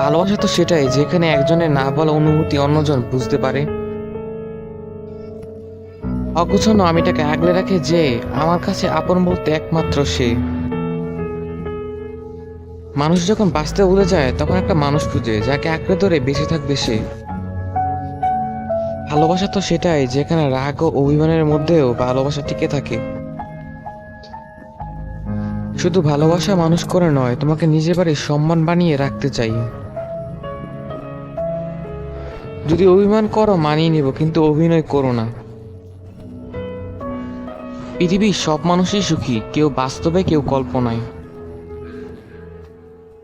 ভালোবাসা তো সেটাই, যেখানে একজনের না বলা অনুভূতি অন্যজন বুঝতে পারে। অগুছানো আমিটাকে আগলে রাখে যে, আমার কাছে আপন বলতে একমাত্র সে। মানুষ যখন বাঁচতে উড়ে যায়, তখন একটা মানুষ খুঁজে, যাকে আঁকড়ে ধরে বেঁচে থাকবে সে। ভালোবাসা তো সেটাই, যেখানে রাগ ও অভিমানের মধ্যেও ভালোবাসা টিকে থাকে। শুধু ভালোবাসা মানুষ করে নয়, তোমাকে নিজের বাড়ির সম্মান বানিয়ে রাখতে চাই। যদি অভিমান করো, মানিয়ে নিব, কিন্তু অভিনয় করো না। পৃথিবীর সব মানুষই সুখী, কেউ বাস্তবে, কেউ কল্পনায়।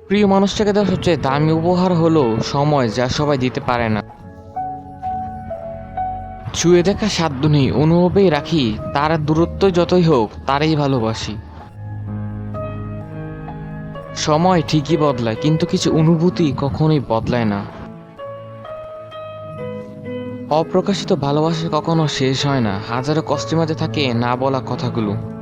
প্রিয় মানুষটাকে দেওয়া সবচেয়ে দামি উপহার হলো সময় যা সবাই দিতে পারে না। ছুঁয়ে দেখা সাধ্য নেই, অনুভবেই রাখি, তার দূরত্ব যতই হোক, তারই ভালোবাসি। সময় ঠিকই বদলায়, কিন্তু কিছু অনুভূতি কখনোই বদলায় না। অপ্রকাশিত ভালোবাসা কখনো শেষ হয় না। হাজারো কষ্টের মাঝে থাকে না বলা কথাগুলো।